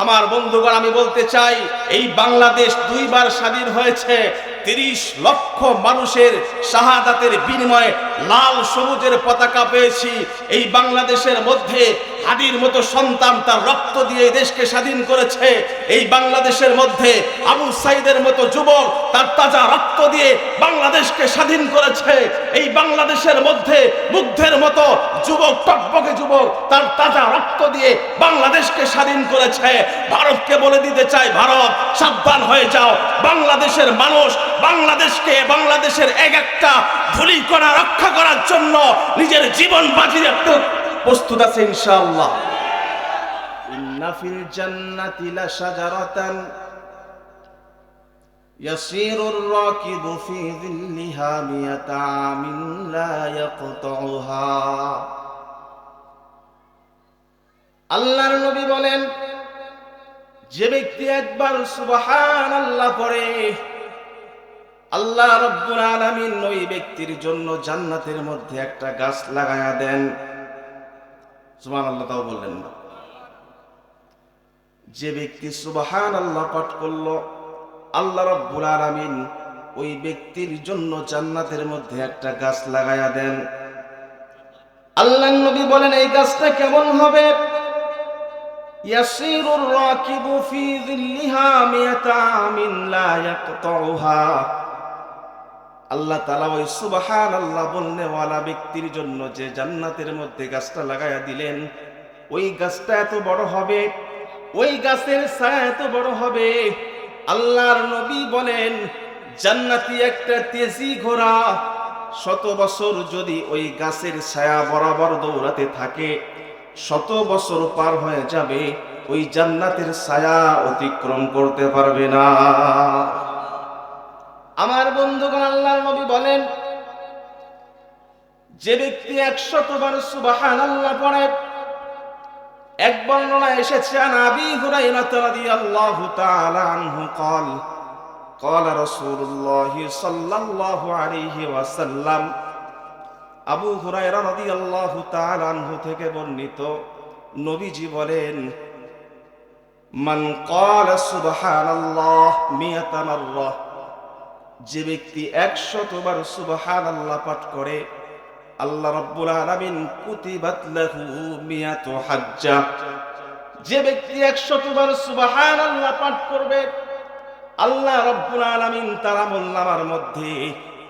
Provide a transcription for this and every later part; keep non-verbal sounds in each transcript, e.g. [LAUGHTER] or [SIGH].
আমার বন্ধুগণ আমি বলতে চাই এই বাংলাদেশ দুইবার স্বাধীন হয়েছে। তিরিশ লক্ষ মানুষের শাহাদাতের বিনিময়ে লাল সবুজের পতাকা পেয়েছি। এই বাংলাদেশের মধ্যে হাদির মতো সন্তান তার রক্ত দিয়ে দেশকে স্বাধীন করেছে। এই বাংলাদেশের মধ্যে আবু সাইদের মতো যুবক তার তাজা রক্ত দিয়ে বাংলাদেশকে স্বাধীন করেছে। এই বাংলাদেশের মধ্যে মুগ্ধের মতো যুবক, টকবকে যুবক তার তাজা রক্ত দিয়ে বাংলাদেশকে স্বাধীন করেছে। ভারতকে বলে দিতে চাই ভারত, সাবধান হয়ে যাও। বাংলাদেশের মানুষ বাংলাদেশকে বাংলাদেশের এক একটা ধুলিকণা রক্ষা করার জন্য নিজের জীবন বাজি রাখতে প্রস্তুত আছে ইনশাআল্লাহ ইন্না ফিল জান্নাতি লাশাজারাতান يسير الراكب في ظلها مئة عام لا يقطعها আল্লাহর নবী বলেন যে ব্যক্তি একবার সুবহান আল্লাহ পড়ে আল্লাহ রব্বুল আলামিন ওই ব্যক্তির জন্য জান্নাতের মধ্যে একটা গাছ লাগায়া দেন। সুবহানাল্লাহ, তাও বললেন না। যে ব্যক্তি সুবহান আল্লাহ পাঠ করল, আল্লাহ রব্বুল আলামিন ওই ব্যক্তির জন্য জান্নাতের মধ্যে একটা গাছ লাগায়া দেন। আল্লাহ নবী বলেন, এই গাছটা কেমন হবে? ইয়াসিরুর রাকিবু ফি যিল্লিহা আমিন লা ইয়াকতাউহা। আল্লাহ তালা ওই সুবহানাল্লাহ বলনে ওয়ালা ব্যক্তির জন্য যে জান্নাতের মধ্যে গাছটা লাগাইয়া দিলেন, ওই গাছটা এত বড় হবে, ওই গাছের ছায়া এত বড় হবে। আল্লাহর নবী বলেন, জান্নাতি একটা তেজি ঘোড়া, শত বছর যদি ওই গাছের ছায়া বরাবর দৌড়াতে থাকে, শত বছর পার হয়ে যাবে, ওই জান্নাতের ছায়া অতিক্রম করতে পারবে না। আমার বন্ধুগণ আল্লাহর নবী বলেন যে ব্যক্তি একশতবার সুবাহান আল্লাহ পড়ে এক বর্ণনা এসেছে আন আবি হুরাইরা রাদিয়াল্লাহু তাআলা আনহু قال قال رسول الله صلى الله عليه وسلم আবু হুরায়রা রাদিয়াল্লাহু তাআলা আনহু থেকে বর্ণিত নবীজি বলেন মান ক্বালা সুবহানাল্লাহ মিয়াতা মাররা যে ব্যক্তি 100 বার সুবহানাল্লাহ পাঠ করে, আল্লাহ রাব্বুল আলামিন কুতিবাত লাহু মিয়াতু হাজ্জা। যে ব্যক্তি 100 বার সুবহানাল্লাহ পাঠ করবে, আল্লাহ রাব্বুল আলামিন তার আমলনামার মধ্যে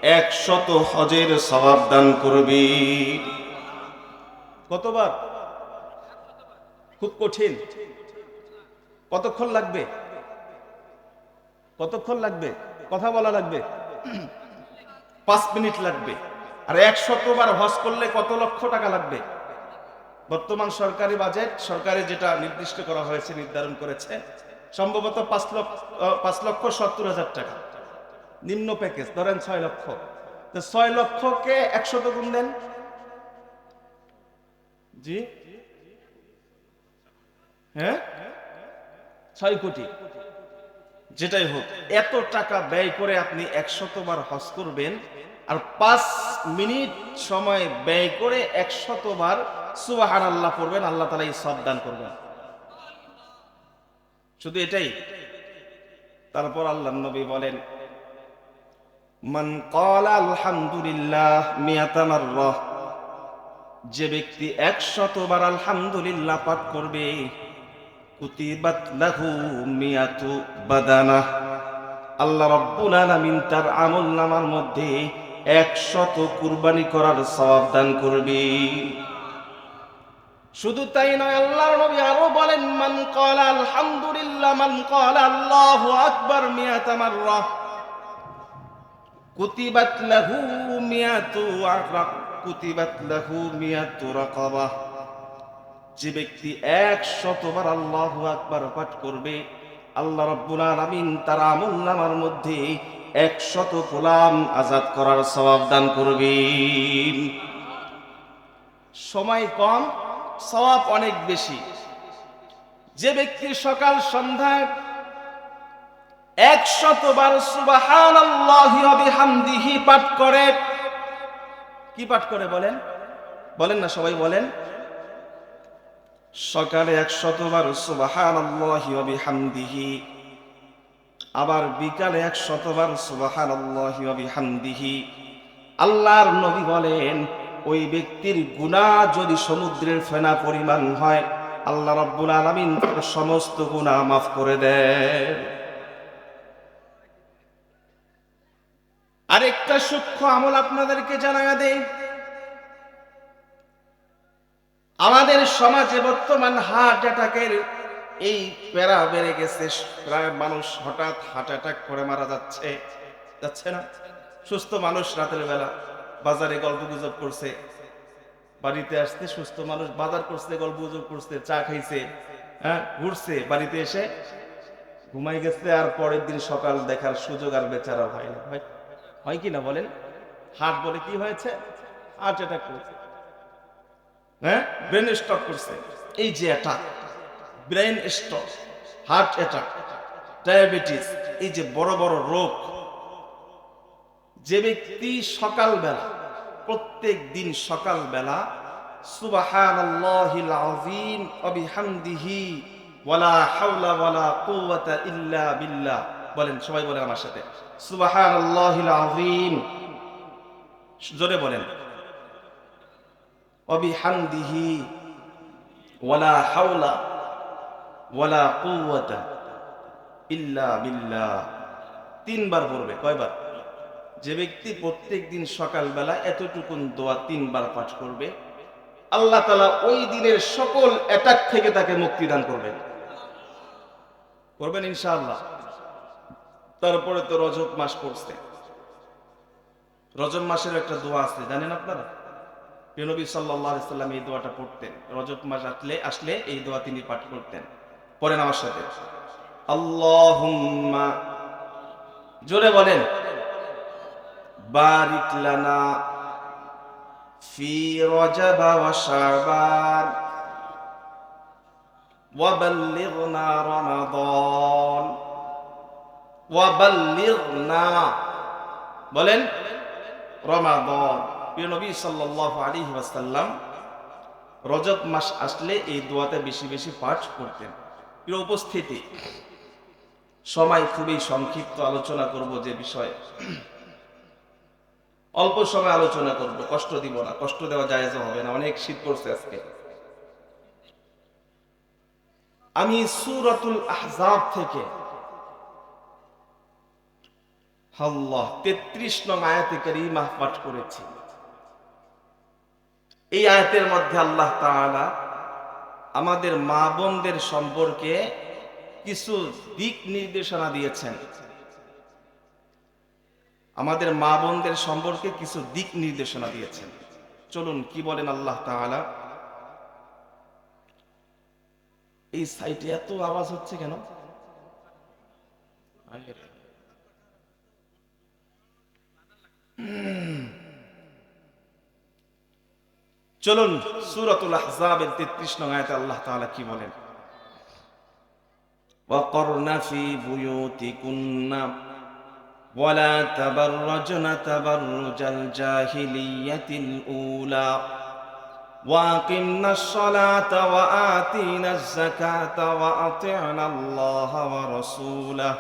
100 হজের সওয়াব দান করবে। কতবার? খুব কঠিন। কতক্ষণ লাগবে? কতক্ষণ লাগবে? কথা বলা লাগবে? [CLEARS THROAT] পাঁচ মিনিট লাগবে। আর একশতবার হজ করলে কত লক্ষ টাকা লাগবে? বর্তমান সরকারি বাজেট, সরকারি যেটা নির্দিষ্ট করা হয়েছে, নির্ধারণ করেছে, সম্ভবত পাঁচ লক্ষ পাঁচ লক্ষ সত্তর হাজার টাকা। নিম্ন প্যাকেজ ধরেন ছয় লক্ষ। তো ছয় লক্ষকে একশত গুণ দেন। জি? হ্যাঁ? ছয় কোটি। যেটাই হোক, এত টাকা ব্যয় করে আপনি একশতবার হজ করবেন আর পাঁচ মিনিট সময় ব্যয় করে একশতবার সুবাহান আল্লাহ পড়বেন, আল্লাহ তালা এই সব দান করবেন। শুধু এটাই। তারপর আল্লাহ নবী বলেন যে ব্যক্তি একশতবার আলহামদুলিল্লাহ পাঠ করবে কুতিবাত লাহু মিয়াতু বাদানা। আল্লাহ রাব্বুল আলামিন তার আমল নামার মধ্যে একশত কুরবানি করার সওয়াব দান করবে। শুধু তাই নয়, আল্লাহর নবী আরও বলেন, মান ক্বালা আলহামদুলিল্লাহ, মান ক্বালা আল্লাহু আকবার মিয়াতা মাররা। কুতিবাত লাহু মিয়াতু কুতিবাত লাহু মিয়াতু রাকাবাহ যে ব্যক্তি এক শতবার আল্লাহ আকবার পাঠ করবে, আল্লাহ রব্বুল আলামিন তার আমল নামার মধ্যে একশত গোলাম আজাদ করার সওয়াব দান করবেন। সময় কম, সওয়াব অনেক বেশি। যে ব্যক্তি সকাল সন্ধ্যায় একশত বার সুবাহান পাঠ করে, কি পাঠ করে বলেন? বলেন না, সবাই বলেন। সকালে একশতবার সুবহানাল্লাহি ওয়া বিহামদিহি। আবার বিকালে একশতবার সুবহানাল্লাহি ওয়া বিহামদিহি। আল্লাহর নবী বলেন, ওই ব্যক্তির গুনাহ যদি সমুদ্রের ফেনা পরিমাণ হয়, আল্লাহ রাব্বুল আলামিন তার সমস্ত গুনাহ মাফ করে দেন। আরেকটা সূক্ষ্ম আমল আপনাদেরকে জানা দেয় আমাদের সমাজে বর্তমান হার্ট অ্যাটাকের এই প্যারা বেড়ে গেছে। প্রায় মানুষ হঠাৎ হার্ট অ্যাটাক করে মারা যাচ্ছে। যাচ্ছে না। সুস্থ মানুষ রাতের বেলা বাজারে গল্প গুজব করছে। বাড়িতে আসতে সুস্থ মানুষ বাজার করছে, গল্প গুজব করছে, চা খাইছে হ্যাঁ ঘুরছে। বাড়িতে এসে ঘুমাই গেছে আর পরের দিন সকাল দেখার সুযোগ আর বেচারা হয় না। হয় কি না বলেন? হার্ট বলে কি হয়েছে? হার্ট অ্যাটাক করেছে। হ্যাঁ? ব্রেন স্টক করছে। এই যে attack brain stroke heart attack diabetes এই যে বড় বড় রোগ। যে ব্যক্তি সকালবেলা, প্রত্যেক দিন সকালবেলা, সুবহানাল্লাহিল আযীম ওয়া বিহামদিহি ওয়ালা হাওলা ইল্লা বিল্লাহ। বলেন, সবাই বলেন আমার সাথে। সুবহানাল্লাহিল আযীম। জোরে বলেন। অবিহামদিহি ওয়ালা হাওলা ওয়ালা কুওয়াতা ইল্লা বিল্লাহ তিনবার পড়বে, কয়বার? যে ব্যক্তি প্রত্যেক দিন সকালবেলা এতটুকুন দোয়া তিনবার পাঠ করবে, আল্লাহ তালা ওই দিনের সকল অ্যাটাক থেকে তাকে মুক্তি দান করবেন। করবেন ইনশাআল্লাহ। তারপরে তো রজব মাস পড়ছে। রজব মাসের একটা দোয়া আছে, জানেন আপনারা? নবী সাল্লাহ ইসলাম এই দোয়াটা পড়তেন। রজত মাস আসলে আসলে এই দোয়া তিনি পাঠ করতেন। পড়েন আমার সাথে। আল্লাহুম্মা, জোরে বলেন। বারিকলানা ফি রজাবা ওয়া শাবান ওয়া বাল্লিগনা রমাদান ওয়া বলেন, রমাদান। প্রিয় নবী সাল্লাল্লাহু আলাইহি ওয়াসাল্লাম রজব মাস আসলে এই দোয়াতে বেশি বেশি পাঠ করতেন। প্রিয় উপস্থিতি, সময় খুবই সংক্ষিপ্ত আলোচনা করব যে বিষয়ে। অল্প সময় আলোচনা করব, কষ্ট দিব না, কষ্ট দেওয়া জায়েজ হবে না, অনেক শীত পড়ছে আজকে। আমি সূরাতুল আহজাব থেকে আল্লাহ তেত্রিশ নং আয়াতে কারিমা পাঠ করেছি। এই আয়াতের মধ্যে আল্লাহ তাআলা আমাদের মা বোনদের সম্পর্কে কিছু দিক নির্দেশনা দিয়েছেন। আমাদের মা বোনদের সম্পর্কে কিছু দিক নির্দেশনা দিয়েছেন। চলুন, কি বলেন আল্লাহ তাআলা? এই সাইটে এত আওয়াজ হচ্ছে কেন? আরে চলুন সূরাতুল আহজাবের 33 নং আয়াতে আল্লাহ তাআলা কি বলেন وقرن في بيوتكن ولا تبرجن تبرج الجاهلية الأولى وأقمنا الصلاة وآتينا الزكاة وأطعنا الله ورسوله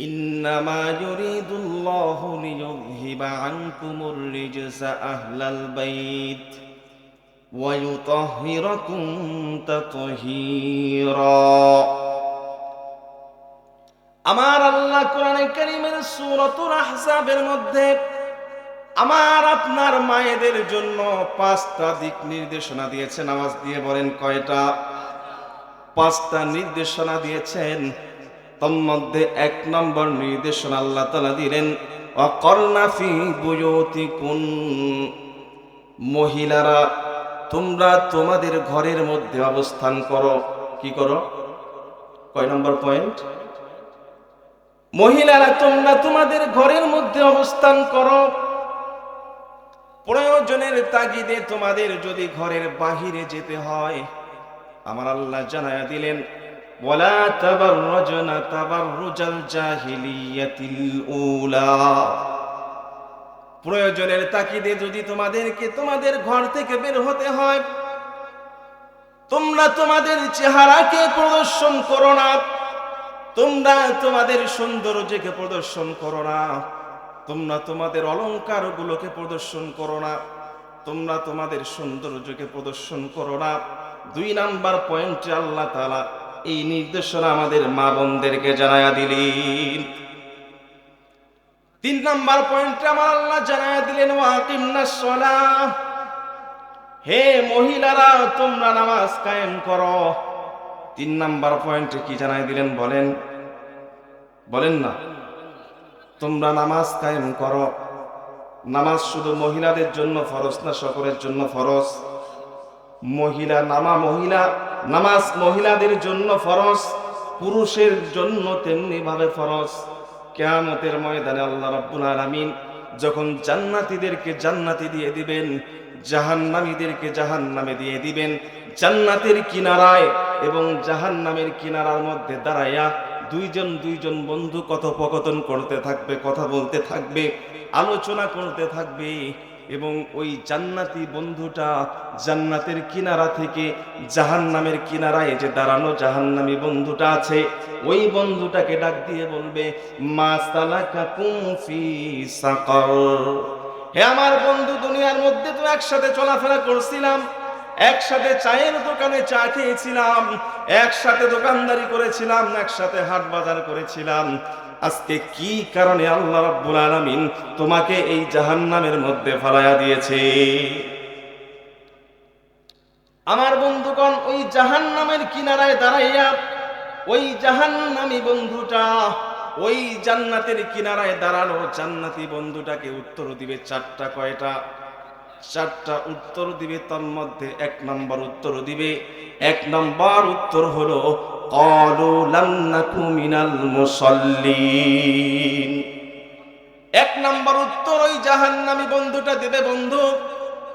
إنما يريد الله ليذهب عنكم الرجس أهل البيت ويطهركم تطهيرا আমার আল্লাহ কোরআনে কারীমের সূরাতুল আহজাবের মধ্যে আমার আপনার মায়েদের জন্য পাঁচটা দিক নির্দেশনা দিয়েছেন আওয়াজ দিয়ে বলেন কয়টা পাঁচটা নির্দেশনা দিয়েছেন তন্মধ্যে এক নম্বর নির্দেশনা আল্লাহ তালা দিলেন অকর্ণাফি বুয়তি কুন মহিলারা, তোমরা তোমাদের ঘরের মধ্যে অবস্থান করো। কি করো? কয় নম্বর পয়েন্ট? মহিলারা, তোমরা তোমাদের ঘরের মধ্যে অবস্থান করো। প্রয়োজনের তাগিদে তোমাদের যদি ঘরের বাহিরে যেতে হয়, আমার আল্লাহ জানায়া দিলেন ওয়ালা তাবাররাজনা তাবাররুজাল জাহিলিয়াতিল উলা প্রয়োজনের তাকিদে যদি তোমাদেরকে তোমাদের ঘর থেকে বের হতে হয়, তোমরা তোমাদের চেহারাকে প্রদর্শন করো না, তোমরা তোমাদের সৌন্দর্যকে প্রদর্শন করো না, তোমরা তোমাদের অলংকার গুলোকে প্রদর্শন করো না, তোমরা তোমাদের সৌন্দর্যকে প্রদর্শন করো না। দুই নাম্বার পয়েন্টে আল্লাহ তাআলা এই নির্দেশনা আমাদের মা বোনদেরকে জানায়া দিলেন। তিন নাম্বার পয়েন্টে আমার আল্লাহ জানায়া দিলেন ওয়াকিমনাস সালাহ। হে মহিলারা, তোমরা নামাজ কায়েম করো। তিন নাম্বার পয়েন্টে কি জানাই দিলেন বলেন? বলেন না। তোমরা নামাজ কায়েম করো। নামাজ শুধু মহিলাদের জন্য ফরজ না সকলের জন্য ফরজ? মহিলা নামা মহিলা নামাজ মহিলাদের জন্য ফরজ, পুরুষের জন্য তেমনি ভাবে ফরজ। কেয়ামতের ময়দানে আল্লাহ রাব্বুল আলামিন যখন জান্নাতীদেরকে জান্নাতি দিয়ে দিবেন, জাহান্নামীদেরকে জাহান্নামে দিয়ে দিবেন, জান্নাতের কিনারায় এবং জাহান্নামের কিনারার মধ্যে দাঁড়াইয়া দুইজন দুইজন বন্ধু কথোপকথন করতে থাকবে, কথা বলতে থাকবে, আলোচনা করতে থাকবে এবং ওই জান্নাতি বন্ধুটা জান্নাতের কিনারা থেকে জাহান্নামের কিনারায় যে দাঁড়ানো জাহান্নামী বন্ধুটা আছে, ওই বন্ধুটাকে ডাক দিয়ে বলবে হে আমার বন্ধু, দুনিয়ার মধ্যে তো একসাথে চলাফেরা করছিলাম, একসাথে চায়ের দোকানে চা খেয়েছিলাম, একসাথে দোকানদারি করেছিলাম, একসাথে হাট বাজার করেছিলাম আজকে কি কারণে আল্লাহ রাব্বুল আলামিন তোমাকে এই জাহান্নামের মধ্যে ফালায়া দিয়েছে? আমার বন্ধুগণ, ওই জাহান্নামের কিনারায় দাঁড়াইয়া, ওই জাহান্নামি বন্ধুটা, ওই জান্নাতের কিনারায় দাঁড়ানো জান্নাতি বন্ধুটাকে উত্তর দিবে চারটা কয়টা? চারটা উত্তর দিবে, তার মধ্যে এক নম্বর উত্তর দিবে। এক নম্বর উত্তর হলো قالوا لم نك من المصلين এক নম্বর উত্তর ওই জাহান্নামী বন্ধুটা দেবে বন্ধু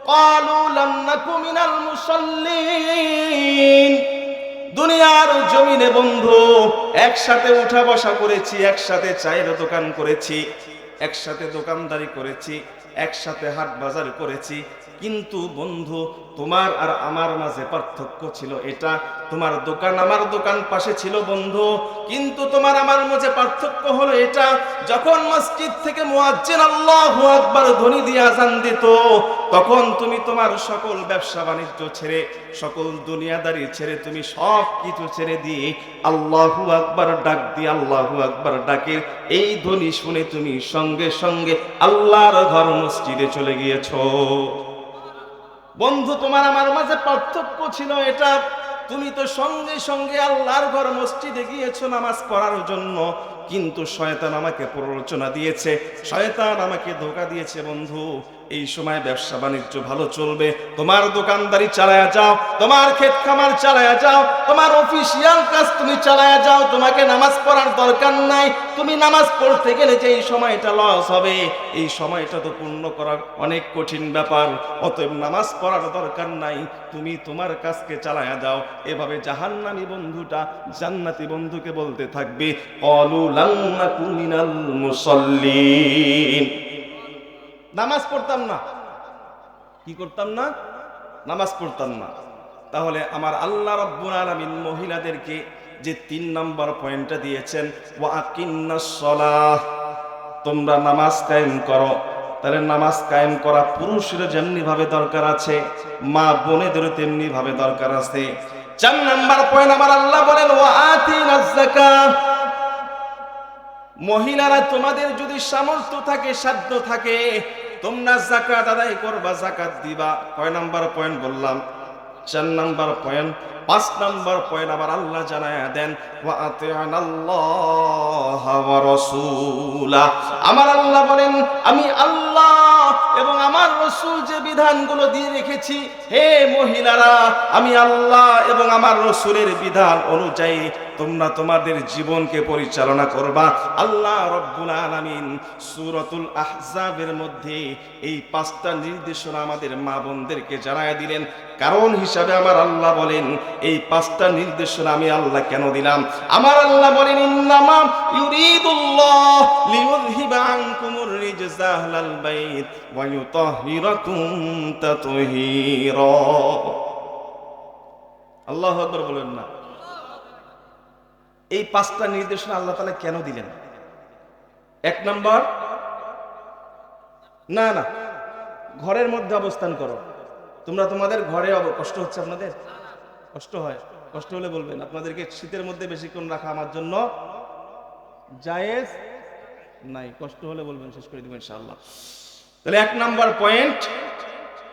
قالوا لم نك من المصلين দুনিয়ার জমিনে বন্ধু একসাথে উঠা বসা করেছি একসাথে চায়ের দোকান করেছি একসাথে দোকানদারি করেছি একসাথে হাট বাজার করেছি কিন্তু বন্ধু, তোমার আর আমার মাঝে পার্থক্য ছিল এটা। তোমার দোকান আমার দোকান পাশে ছিল বন্ধু, কিন্তু তোমার আমার মাঝে পার্থক্য হলো এটা, যখন মসজিদ থেকে মুয়াজ্জিন আল্লাহু আকবার ধ্বনি দিয়ে আজান দিত, তখন তুমি তোমার সকল ব্যবসা বাণিজ্য ছেড়ে, সকল দুনিয়াদারি ছেড়ে তুমি সব কিছু ছেড়ে দিয়ে আল্লাহু আকবার ডাক দিয়ে আল্লাহু আকবার ডাকে। এই ধ্বনি শুনে তুমি সঙ্গে সঙ্গে আল্লাহর ঘর মসজিদে চলে গিয়েছো। বন্ধু, তোমার আমার মাঝে পার্থক্য ছিল এটা। তুমি তো সঙ্গে সঙ্গে আল্লাহর ঘর মসজিদে গিয়েছো নামাজ পড়ার জন্য। কিন্তু শয়তান আমাকে প্ররোচনা দিয়েছে, শয়তান আমাকে ধোকা দিয়েছে বন্ধু। এই সময় ব্যবসা বাণিজ্য ভালো চলবে। তোমার দোকানদারি চালায়া যাও, তোমার ক্ষেত খামার চালায়া যাও, তোমার অফিসিয়াল কাজ তুমি চালায়া যাও, তোমাকে নামাজ পড়ার দরকার নাই। তুমি নামাজ পড়তে গেলে যে এই সময়টা লস হবে, এই সময়টা তো পূর্ণ করা অনেক কঠিন ব্যাপার। অতএব নামাজ পড়ার দরকার নাই, তুমি তোমার কাজকে চালায়া যাও। এভাবে জাহান্নামী বন্ধুটা জান্নাতি বন্ধুকে বলতে থাকবে অলু লান্নাকু মিনাল মুসাল্লিন। নামাজ পড়তাম না। কি করতাম না? নামাজ পড়তাম না। তাহলে আমার আল্লাহ রব্বুল আলামিন মহিলাদেরকে যে তিন নম্বর পয়েন্টটা দিয়েছেন ওয়াকিন্নাস সালাহ, তোমরা নামাজ কায়েম করো। তাহলে নামাজ কায়েম করা পুরুষের যেমনি ভাবে দরকার আছে, মা বোনেদেরও তেমনি ভাবে দরকার আছে। চার নাম্বার পয়েন্ট আমার আল্লাহ বলেন মহিলারা তোমাদের যদি সামর্থ্য থাকে, সাধ্য থাকে তোমরা জাকাত আদায় করবা জাকাত দিবা। কয় নাম্বার পয়েন্ট বললাম? চার নাম্বার পয়েন্ট পাঁচ নাম্বার পয়েন্ট আবার আল্লাহ জানায় দেন আমার আল্লাহ বলেন, আমি আল্লাহ এবং আমার রসুল যে বিধানগুলো দিয়ে রেখেছি, হে মহিলারা, আমি আল্লাহ এবং আমার রসুলের বিধান অনুযায়ী তোমরা তোমাদের জীবনকে পরিচালনা করবা। আল্লাহ রব্বুল আলামিন সূরাতুল আহজাবের মধ্যে এই পাঁচটা নির্দেশনা আমাদের মা বোনদেরকে জানায় দিলেন। কারণ হিসাবে আমার আল্লাহ বলেন, এই পাঁচটা নির্দেশনা আমি আল্লাহ কেন দিলাম? আমার আল্লাহ বলেন, ইন্নামা ইউরিদুল্লাহ লিইউযহিবা আনকুমুর আল্লাহ বলেন না। এই পাঁচটা নির্দেশনা আল্লাহ তালা কেন দিলেন? এক নম্বর, না না, ঘরের মধ্যে অবস্থান করো। তোমরা তোমাদের ঘরে কষ্ট হচ্ছে আপনাদের? কষ্ট হয়। কষ্ট হলে বলবেন, আপনাদেরকে শীতের মধ্যে বেশিক্ষণ রাখা আমার জন্য জায়েজ নাই, কষ্ট হলে বলবেন, শেষ করে দেবেন ইনশাআল্লাহ। তাহলে এক নাম্বার পয়েন্ট,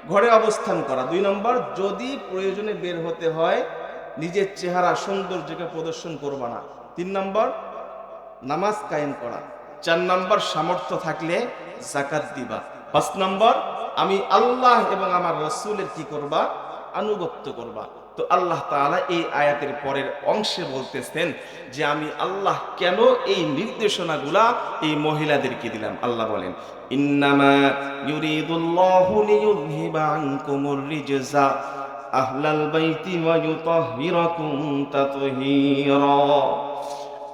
ঘরে অবস্থান করা। দুই নম্বর, যদি প্রয়োজনে বের হতে হয়, নিজের চেহারা, সৌন্দর্যকে প্রদর্শন করবা না। তিন নম্বর, নামাজ কায়েম করা। চার নম্বর, সামর্থ্য থাকলে জাকাত দিবা। পাঁচ নম্বর, আমি আল্লাহ এবং আমার রসুলের কি করবা? আনুগত্য করবা। তো আল্লাহ তাআলা এই আয়াতের পরের অংশে বলতেছেন যে আমি আল্লাহ কেন এই নির্দেশনাগুলা এই মহিলাদেরকে দিলাম? আল্লাহ বলেন, ইন্নামা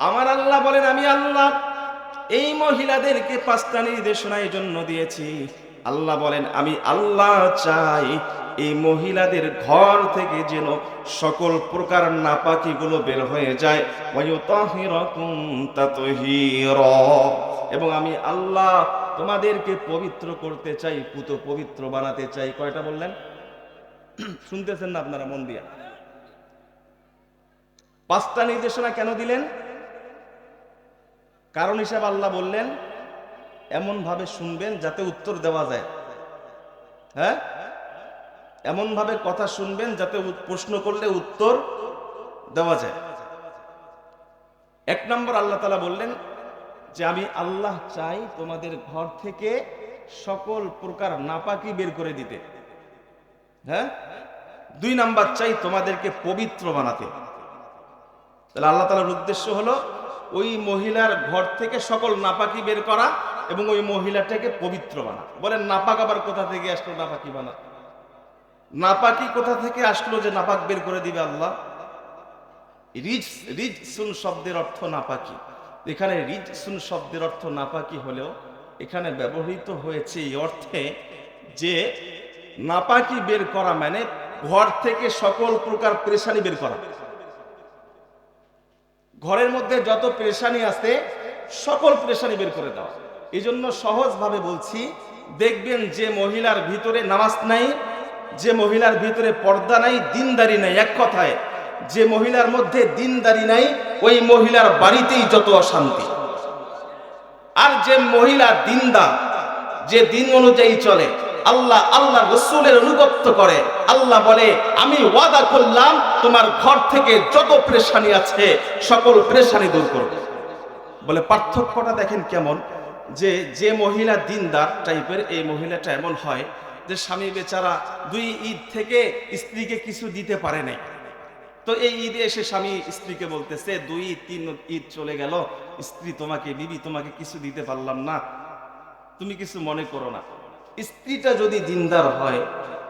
আমার আল্লাহ বলেন, আমি আল্লাহ এই মহিলাদেরকে পাঁচটা নির্দেশনা এই জন্য দিয়েছি। আল্লাহ বলেন, আমি আল্লাহ চাই এই মহিলাদের ঘর থেকে যেন সকল প্রকার নাপাকিগুলো বের হয়ে যায়। এবং আমি আল্লাহ তোমাদেরকে পবিত্র করতে চাই, পুত পবিত্র বানাতে চাই। কয়টা বললেন? শুনতেছেন না আপনারা মন দিয়া? পাঁচটা নির্দেশনা কেন দিলেন? কারণ হিসাবে আল্লাহ বললেন এমন ভাবে শুনবেন যাতে উত্তর দেওয়া যায়। হ্যাঁ? এমন ভাবে কথা শুনবেন যাতে প্রশ্ন করলে উত্তর দেওয়া যায়। এক নম্বর আল্লাহ তালা বললেন যে, আমি আল্লাহ চাই তোমাদের ঘর থেকে সকল প্রকার নাপাকি বের করে দিতে। হ্যাঁ? দুই নাম্বার চাই তোমাদেরকে পবিত্র বানাতে। তাহলে আল্লাহ তালার উদ্দেশ্য হলো ওই মহিলার ঘর থেকে সকল নাপাকি বের করা এবং ওই মহিলাটাকে পবিত্র বানা। বলেন, নাপাক আবার কোথা থেকে আসলো নাপাকি বানা? নাপাকি কোথা থেকে আসলো যে নাপাক বের করে দিবে আল্লাহ? রিজ রিজ সুন শব্দের অর্থ নাপাকি। এখানে রিজ সুন শব্দের অর্থ নাপাকি হলেও এখানে ব্যবহৃত হয়েছে এই অর্থে যে নাপাকি বের করা মানে ঘর থেকে সকল প্রকার পেরেশানি বের করা। ঘরের মধ্যে যত পেরেশানি আছে, সকল পেরেশানি বের করে দেওয়া। এই জন্য সহজভাবে বলছি, দেখবেন যে মহিলার ভিতরে নামাজ নাই যে মহিলার ভিতরে পর্দা নাই, দিনদারি নাই, এক কথায়। যে মহিলার মধ্যে দিনদারি নাই, ওই মহিলার বাড়িতেই যত অশান্তি। আর যে মহিলা দিনদার যে দিন অনুযায়ী চলে, আল্লাহ আল্লাহ রসুলের অনুগত্য করে। আল্লাহ বলে, আমি ওয়াদা করলাম, তোমার ঘর থেকে যত প্রেশানি আছে, সকল প্রেশানি দূর করবে। বলে পার্থক্যটা দেখেন কেমন? যে যে মহিলা দিনদার টাইপের এই মহিলাটা এমন হয় যে স্বামী বেচারা দুই ঈদ থেকে স্ত্রীকে কিছু দিতে পারে নাই। তো এই ঈদে এসে স্বামী স্ত্রীকে বলতেছে, দুই তিন ঈদ চলে গেল, স্ত্রী তোমাকে, বিবি তোমাকে কিছু দিতে পারলাম না। তুমি কিছু মনে করো না। স্ত্রীটা যদি দিনদার হয়,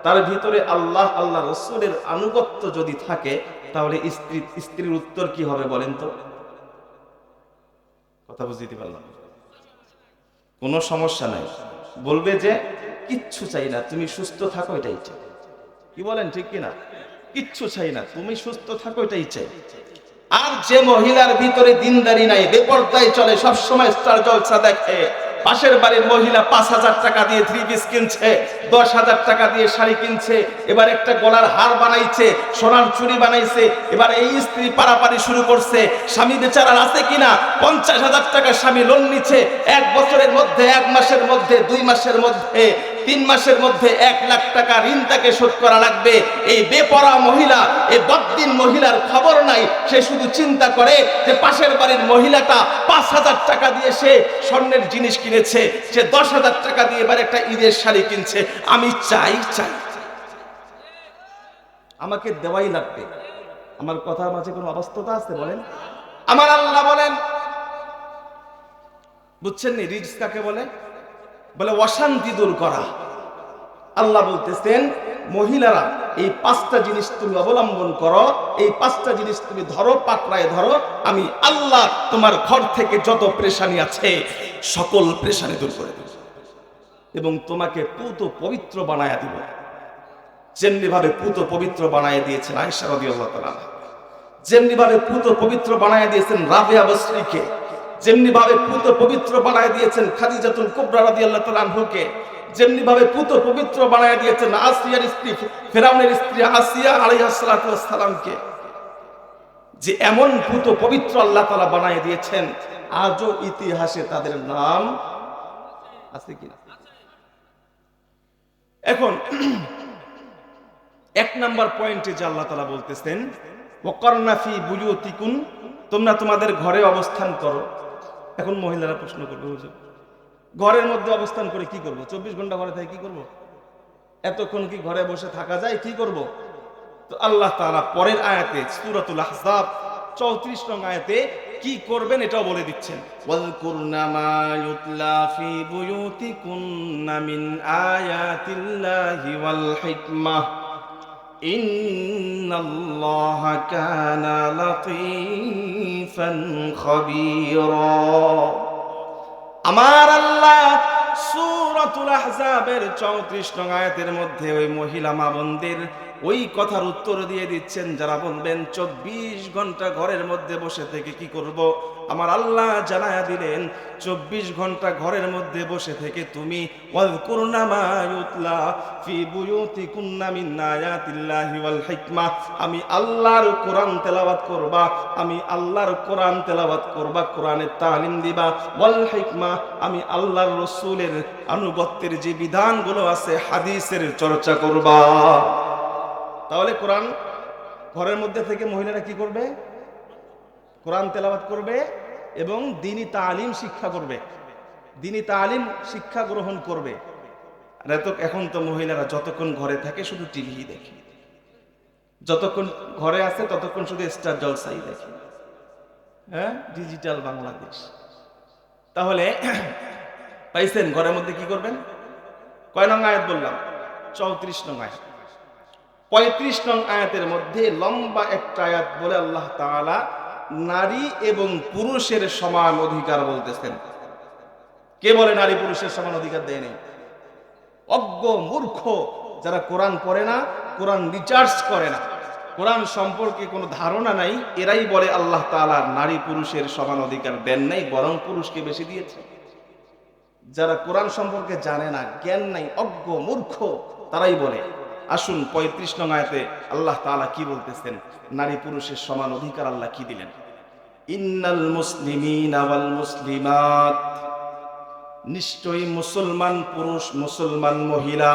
তার ভিতরে আল্লাহ আল্লাহ রসুলের আনুগত্য যদি থাকে, তাহলে স্ত্রী, স্ত্রীর উত্তর কি হবে বলেন তো? কথা বুঝতে পারলাম? কোনো সমস্যা নাই। বলবে যে কিচ্ছু চাই না, তুমি সুস্থ থাকো, এটাই চাই। কি বলেন, ঠিক কিনা কিচ্ছু চাই না, তুমি সুস্থ থাকো, এটাই চাই। আর যে মহিলার ভিতরে দিনদারি নাই, বেপরদায় চলে সব সময় স্টার জলসা দেখে, পাশের বাড়ির মহিলা পাঁচ হাজার টাকা দিয়ে থ্রি পিস কিনছে, দশ হাজার টাকা দিয়ে শাড়ি কিনছে, এবার একটা গলার হার বানাইছে, সোনার চুরি বানাইছে, এবার এই স্ত্রী পারাপারি শুরু করছে, স্বামী বেচারার আছে কিনা পঞ্চাশ হাজার টাকা স্বামী লোন নিচ্ছে, এক বছরের মধ্যে, এক মাসের মধ্যে, দুই মাসের মধ্যে তিন মাসের মধ্যে এক লাখ টাকা ঋণ তাকে শোধ করা লাগবে। এই বেপরা মহিলা, এই বদ্দিন মহিলার খবর নাই। সে শুধু চিন্তা করে যে পাশের বাড়ির মহিলাটা পাঁচ হাজার টাকা দিয়ে সে স্বর্ণের জিনিস কিনেছে, সে দশ হাজার টাকা দিয়ে এবার একটা ঈদের শাড়ি কিনছে। আমি চাই চাই। আমাকে দেওয়াই লাগবে। আমার কথার মাঝে কোনো অবস্থতা আছে বলেন? আমার আল্লাহ বলেন, বুঝছেন নি, রিজ কাকে বলে? বলে, অশান্তি দূর করা। আল্লাহ বলতেছেন, মহিলারা, এই পাঁচটা জিনিস তুমি অবলম্বন করো, এই পাঁচটা জিনিস তুমি ধরো, পাকড়ায় ধরো, আমি আল্লাহ তোমার ঘর থেকে যত প্রেশানি আছে, সকল প্রেশানি দূর করে দেব। এবং তোমাকে পুত পবিত্র বানায়া দিব। যেমনি ভাবে পুত পবিত্র বানায় দিয়েছেন আয়েশা রাদিয়াল্লাহু তাআলা যেমনি ভাবে পুত পবিত্র বানায় দিয়েছেন রাবিয়া বসরিকে যেমনি ভাবে পুত পবিত্র বানায় দিয়েছেন খাদিজাতুল কুবরা রাদিয়াল্লাহু তাআলা আনহুকে যেমনি ভাবে পুত পবিত্র বানায় দিয়েছেন আসিয়ার স্ত্রী ফেরাউনের স্ত্রী আসিয়া আলাইহিস সালাতু সালামকে। যে এমন পুত পবিত্র আল্লাহ তাআলা বানায় দিয়েছেন, আজও ইতিহাসে তাদের নাম আছে কিনা? এখন, এক নাম্বার পয়েন্টে যে আল্লাহ তালা বলতেছেন ওকর্নাফি বুলিয়তিকুন তোমরা তোমাদের ঘরে অবস্থান করো। এখন মহিলারা প্রশ্ন করবে, হুজুর। ঘরের মধ্যে অবস্থান করে কি করব? চব্বিশ ঘণ্টা ঘরে থেকে কি করব? এতক্ষণ কি ঘরে বসে থাকা যায়? কি করব? তো আল্লাহ তাআলা পরের আয়াতে, সূরাতুল আহজাব চৌত্রিশ নং আয়াতে কি করবেন এটাও বলে দিচ্ছেন। আয়াতিল্লাহি ওয়াল হিকমাহ ইন্নাল্লাহা كان لطيفا خبيرا আমার আল্লাহ সূরাতুল আহজাবের 34 নং আয়াতের মধ্যে ওই মহিলা মা বোনদের ওই কথার উত্তর দিয়ে দিচ্ছেন, যারা বলবেন 24 ঘণ্টা ঘরের মধ্যে বসে থেকে কি করব? আমার আল্লাহ জানায়া দিলেন 24 ঘণ্টা ঘরের মধ্যে বসে থেকে তুমি আমি আল্লাহর কোরআন তেলাওয়াত করবা, আমি আল্লাহর কোরআন তেলাওয়াত করবা কোরআনের তালিম দিবা, ওয়াল হিকমা। আমি আল্লাহর রসুলের আনুগত্যের যে বিধানগুলো আছে, হাদিসের চর্চা করবা। তাহলে কোরআন ঘরের মধ্যে থেকে মহিলারা কি করবে? কোরআন তেলাওয়াত করবে এবং দিনী তালিম শিক্ষা করবে। দিনী তালিম শিক্ষা গ্রহণ করবে। আর এত, এখন তো মহিলারা যতক্ষণ ঘরে থাকে শুধু টিভি দেখে। যতক্ষণ ঘরে আছে ততক্ষণ শুধু স্টার জলসাই দেখে। হ্যাঁ? ডিজিটাল বাংলাদেশ। তাহলে [CLEARS THROAT] পাইছেন, ঘরের মধ্যে কি করবেন? কয় নং আয়াত বললাম? চৌত্রিশ নং আয়াত। পঁয়ত্রিশ নং আয়াতের মধ্যে লম্বা একটা আয়াত বলে আল্লাহ তাআলা নারী এবং পুরুষের সমান অধিকার বলতেছেন। কে বলে নারী পুরুষের সমান অধিকার দেয় নেই? অজ্ঞ, মূর্খ, যারা কোরআন পড়ে না, কোরআন রিচার্জ করে না। কোরআন সম্পর্কে কোনো ধারণা নাই, এরাই বলে আল্লাহ তাআলা নারী পুরুষের সমান অধিকার দেন নাই, বরং পুরুষকে বেশি দিয়েছে। যারা কোরআন সম্পর্কে জানে না, জ্ঞান নাই, অজ্ঞ, মূর্খ, তারাই বলে। আসুন পঁয়ত্রিশ নং আয়াতে আল্লাহ তালা কি বলতেছেন? নারী পুরুষের সমান অধিকার আল্লাহ কি দিলেন? ইন্নাল মুসলিমিন ওয়াল মুসলিমাত। নিশ্চয়ই মুসলমান পুরুষ, মুসলমান মহিলা।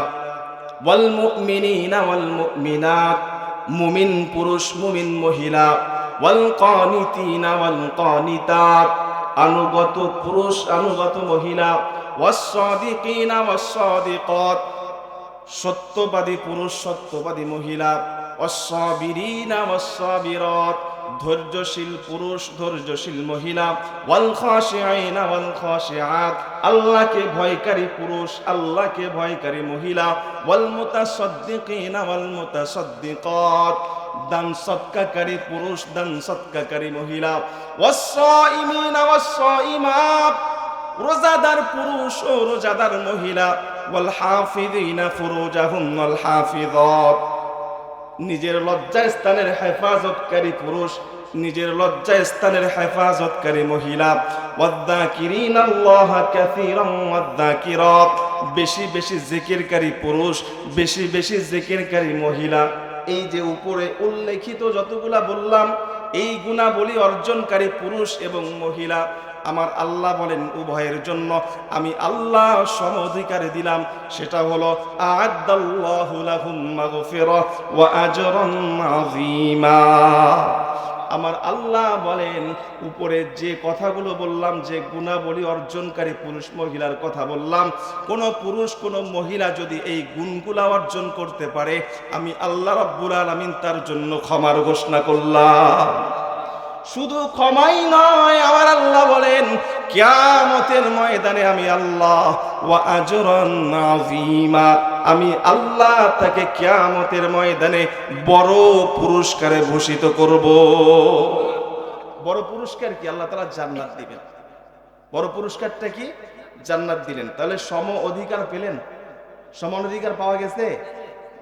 ওয়াল মুমিনিনা ওয়াল মুমিনাত। মুমিন পুরুষ, মুমিন মহিলা। ওয়াল কানিতিনা ওয়াল কানিতাত। অনুগত পুরুষ অনুগত মহিলা। ওয়াস-সাদিকিনা ওয়াস-সাদিকাত সত্যবাদী পুরুষ, সত্যবাদী মহিলা। অসাবিরিনা অসাবিরত। ধৈর্যশীল পুরুষ, ধৈর্যশীল মহিলা। আল্লাহকে ভয়কারী পুরুষ, আল্লাহকে ভয়কারী মহিলা। ওয়াল মুতাসাদ্দিকিনা ওয়াল মুতাসাদ্দিকাত। দান সৎকাকারী পুরুষ, দান সৎকাকারী মহিলা। ওয়াস-সাইমিনা ওয়াস-সাইমাত। রোজাদার পুরুষ ও রোজাদার মহিলা। ফুরুজাহুম ওয়াল হাফিযাত নিজের লজ্জা স্থানের হেফাজতকারী পুরুষ, নিজের লজ্জা স্থানের হেফাজতকারী মহিলা। ওয়াদ্দাকিরিন আল্লাহ কাসীরান ওয়াদ্দাকিরাত। বেশি বেশি জিকিরকারী পুরুষ, বেশি বেশি জিকিরকারী মহিলা। এই যে উপরে উল্লেখিত যতগুলা বললাম, এই গুণাবলী অর্জনকারী পুরুষ এবং মহিলা আমার আল্লাহ বলেন উভয়ের জন্য আমি আল্লাহ সম অধিকার দিলাম। সেটা হলো আমার আল্লাহ বলেন, উপরে যে কথাগুলো বললাম, যে গুণাবলী অর্জনকারী পুরুষ মহিলার কথা বললাম, কোন পুরুষ, কোন মহিলা যদি এই গুণগুলা অর্জন করতে পারে, আমি আল্লাহ রাব্বুল আলামিন তার জন্য ক্ষমার ঘোষণা করলাম। শুধু ক্ষমাই নয় আমার আল্লাহ বলেন, কিয়ামতের ময়দানে আমি আল্লাহ আমি আল্লাহ তাকে কিয়ামতের ময়দানে বড় পুরস্কারে ভূষিত করব। বড় পুরস্কার কি? আল্লাহ তাআলা জান্নাত দিবেন। বড় পুরস্কারটা কি? জান্নাত দিলেন। তাহলে সম অধিকার পেলেন? সমান অধিকার পাওয়া গেছে?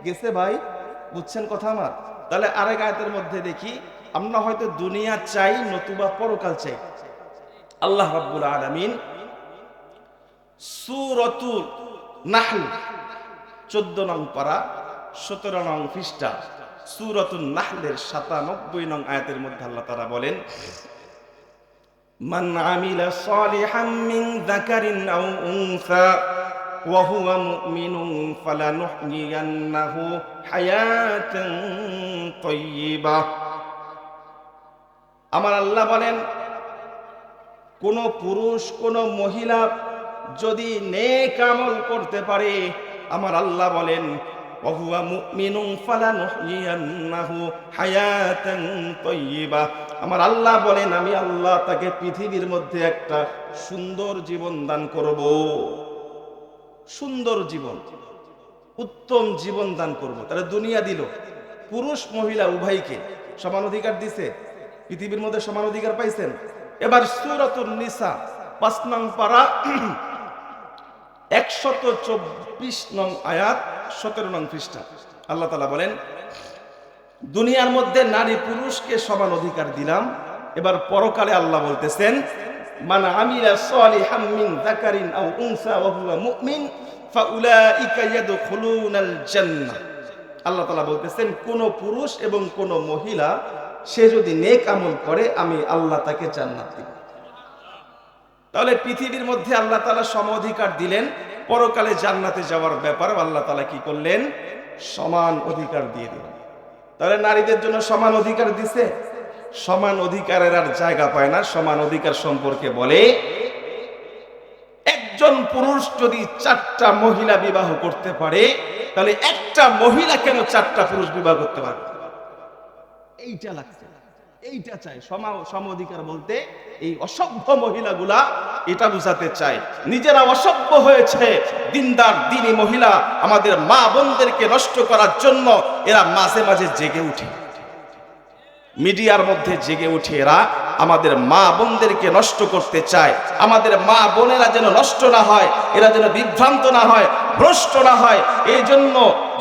গেছে ভাই? বুঝছেন কথা আমার? তাহলে আরেক আয়াতের মধ্যে দেখি আমরা হয়তো দুনিয়া চাই নতুবা পরকাল চাই আল্লাহ রাব্বুল আলামিন সূরাতুল নাহল 14 নং পারা 17 নং পৃষ্ঠা সূরাতুন নাহলের 97 নং আয়াতের মধ্যে আল্লাহ তাআলা বলেন من عمل صالحا من ذكر أو أنثى وهو مؤمن فلنحيينه حياة طيبة আমার আল্লাহ বলেন কোন পুরুষ কোন মহিলা যদি নেক আমল করতে পারে আমার আল্লাহ বলেন وهو مؤمن فلنحيينه حياة طيبة আমার আল্লাহ বলেন আমি আল্লাহ তাকে পৃথিবীর মধ্যে একটা সুন্দর জীবন দান করব সুন্দর জীবন উত্তম জীবন দান করব তাহলে দুনিয়া দিল পুরুষ মহিলা উভয়কে সমান অধিকার দিছে পৃথিবীর মধ্যে সমান অধিকার পাইছেন। এবার সুরাতুন নিসা, পাঁচ নং পারা, একশত চব্বিশ নং আয়াত, সতেরো নং পৃষ্ঠা। আল্লাহ তালা বলেন, দুনিয়ার মধ্যে নারী পুরুষকে সমান অধিকার দিলাম। এবার পরকালে আল্লাহ বলতেছেন, মান আমিলা সালিহাম মিন যাকারিন আও উনসা ওয়া হুয়া মুমিন, ফাউলাইকা ইয়াদখুলুনাল জান্নাহ। আল্লাহ তাআলা বলতেছেন, কোন পুরুষ এবং কোন মহিলা সে যদি নেক আমল করে, আমি আল্লাহ তাকে জান্নাত দিব। তাহলে পৃথিবীর মধ্যে আল্লাহ তালা সম অধিকার দিলেন, পরকালে জান্নাতে যাওয়ার ব্যাপারে আল্লাহ তালা কি করলেন? সমান অধিকার দিয়ে দিলেন। তাহলে নারীদের জন্য সমান অধিকার দিছে? সমান অধিকারের আর জায়গা পায় না। সমান অধিকার সম্পর্কে বলে, একজন পুরুষ যদি চারটা মহিলা বিবাহ করতে পারে, তাহলে একটা মহিলা কেন চারটা পুরুষ বিবাহ করতে পারবে? এইটা লাগছে। এইটা চাই। সমা অধিকার বলতে এই অসভ্য মহিলাগুলা এটা বুঝাতে চায়। নিজেরা অসভ্য হয়েছে। দিনদার, দিনী মহিলা আমাদের মা বোনদেরকে নষ্ট করার জন্য এরা মাঝে মাঝে জেগে উঠে। মিডিয়ার মধ্যে জেগে উঠে এরা আমাদের মা বোনদেরকে নষ্ট করতে চায়। আমাদের মা বোনেরা যেন নষ্ট না হয়, এরা যেন বিভ্রান্ত না হয়, ভ্রষ্ট না হয় এই জন্য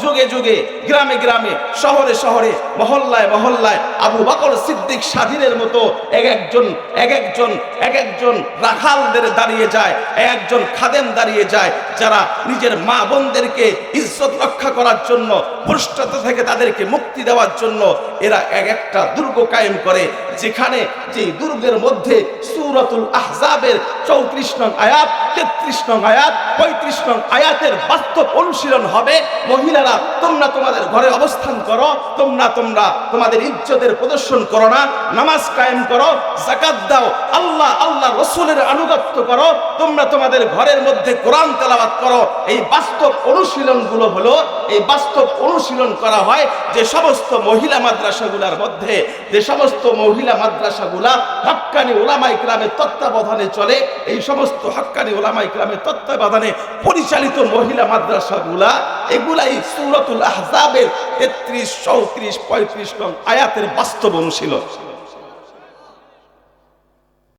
যুগে যুগে, গ্রামে গ্রামে, শহরে শহরে, মহল্লায় মহল্লায় আবু বকর সিদ্দিক স্বাধীনের মতো এক একজন এক একজন এক একজন রাখালদের দাঁড়িয়ে যায়, এক একজন খাদেম দাঁড়িয়ে যায়, যারা নিজের মা বোনদেরকে ইজ্জত রক্ষা করার জন্য, ভ্রষ্টতা থেকে তাদেরকে মুক্তি দেওয়ার জন্য এরা এক একটা দুর্গ কায়েম করে। যেখানে যে দুর্গের মধ্যে সুরতুল আহজাবের চৌত্রিশ নং আয়াত, তেত্রিশ নং আয়াত, পঁয়ত্রিশ নং আয়াতের বাস্তব অনুশীলন হবে, মহিলারা তোমরা তোমাদের ঘরে অবস্থান করো, তোমরা তোমরা তোমাদের ইজ্জতের প্রদর্শন করো না, নামাজ কায়েম করো জাকাত দাও, আল্লাহ আল্লাহ রসুলের আনুগত্য করো, তোমরা তোমাদের ঘরের মধ্যে কোরআন তেলাবাত করো। এই বাস্তব অনুশীলনগুলো হলো এই বাস্তব অনুশীলন করা হয় যে সমস্ত মহিলা মাদ্রাসাগুলার মধ্যে, যে সমস্ত মহিলা মাদ্রাসাগুলা হক্কানি ওলামা ইকরামের তত্ত্বাবধানে চলে, এই সমস্ত হক্কানি ওলামা ইকরামের তত্ত্বাবধানে পরিচালিত মহিলা মাদ্রাসাগুলা, এগুলাই সুরতুল আহজাবের তেত্রিশ, চৌত্রিশ, পঁয়ত্রিশ নং আয়াতের বাস্তব অনুশীলন।